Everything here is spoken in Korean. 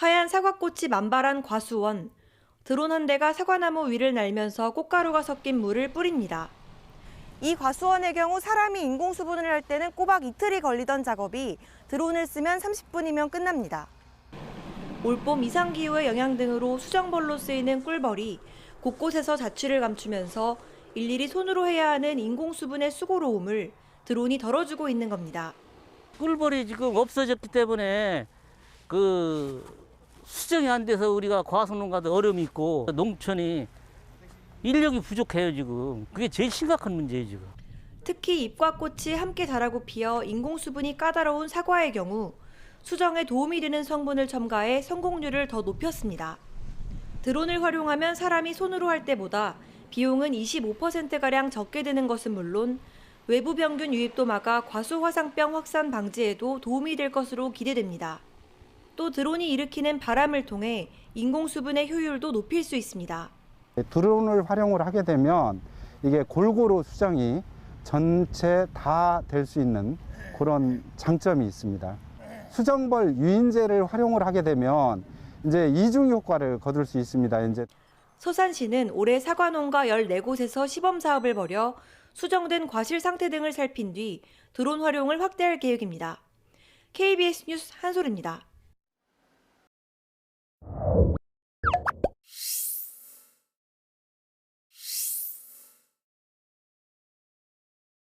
하얀 사과꽃이 만발한 과수원. 드론 한 대가 사과나무 위를 날면서 꽃가루가 섞인 물을 뿌립니다. 이 과수원의 경우 사람이 인공 수분을 할 때는 꼬박 이틀이 걸리던 작업이 드론을 쓰면 30분이면 끝납니다. 올봄 이상기후의 영향 등으로 수정벌로 쓰이는 꿀벌이 곳곳에서 자취를 감추면서 일일이 손으로 해야 하는 인공수분의 수고로움을 드론이 덜어주고 있는 겁니다. 꿀벌이 지금 없어졌기 때문에 그 수정이 안 돼서 우리가 과수농가도 어려움이 있고 농촌이 인력이 부족해요 지금 그게 제일 심각한 문제예요 지금 특히 잎과 꽃이 함께 자라고 피어 인공수분이 까다로운 사과의 경우 수정에 도움이 되는 성분을 첨가해 성공률을 더 높였습니다. 드론을 활용하면 사람이 손으로 할 때보다 비용은 25%가량 적게 드는 것은 물론 외부 병균 유입도 막아 과수 화상병 확산 방지에도 도움이 될 것으로 기대됩니다. 또 드론이 일으키는 바람을 통해 인공수분의 효율도 높일 수 있습니다. 드론을 활용을 하게 되면 이게 골고루 수정이 전체 다 될 수 있는 그런 장점이 있습니다. 수정벌 유인제를 활용을 하게 되면 이제 이중 효과를 거둘 수 있습니다. 이제 서산시는 올해 사과농가 14곳에서 시범 사업을 벌여 수정된 과실 상태 등을 살핀 뒤 드론 활용을 확대할 계획입니다. KBS 뉴스 한솔입니다.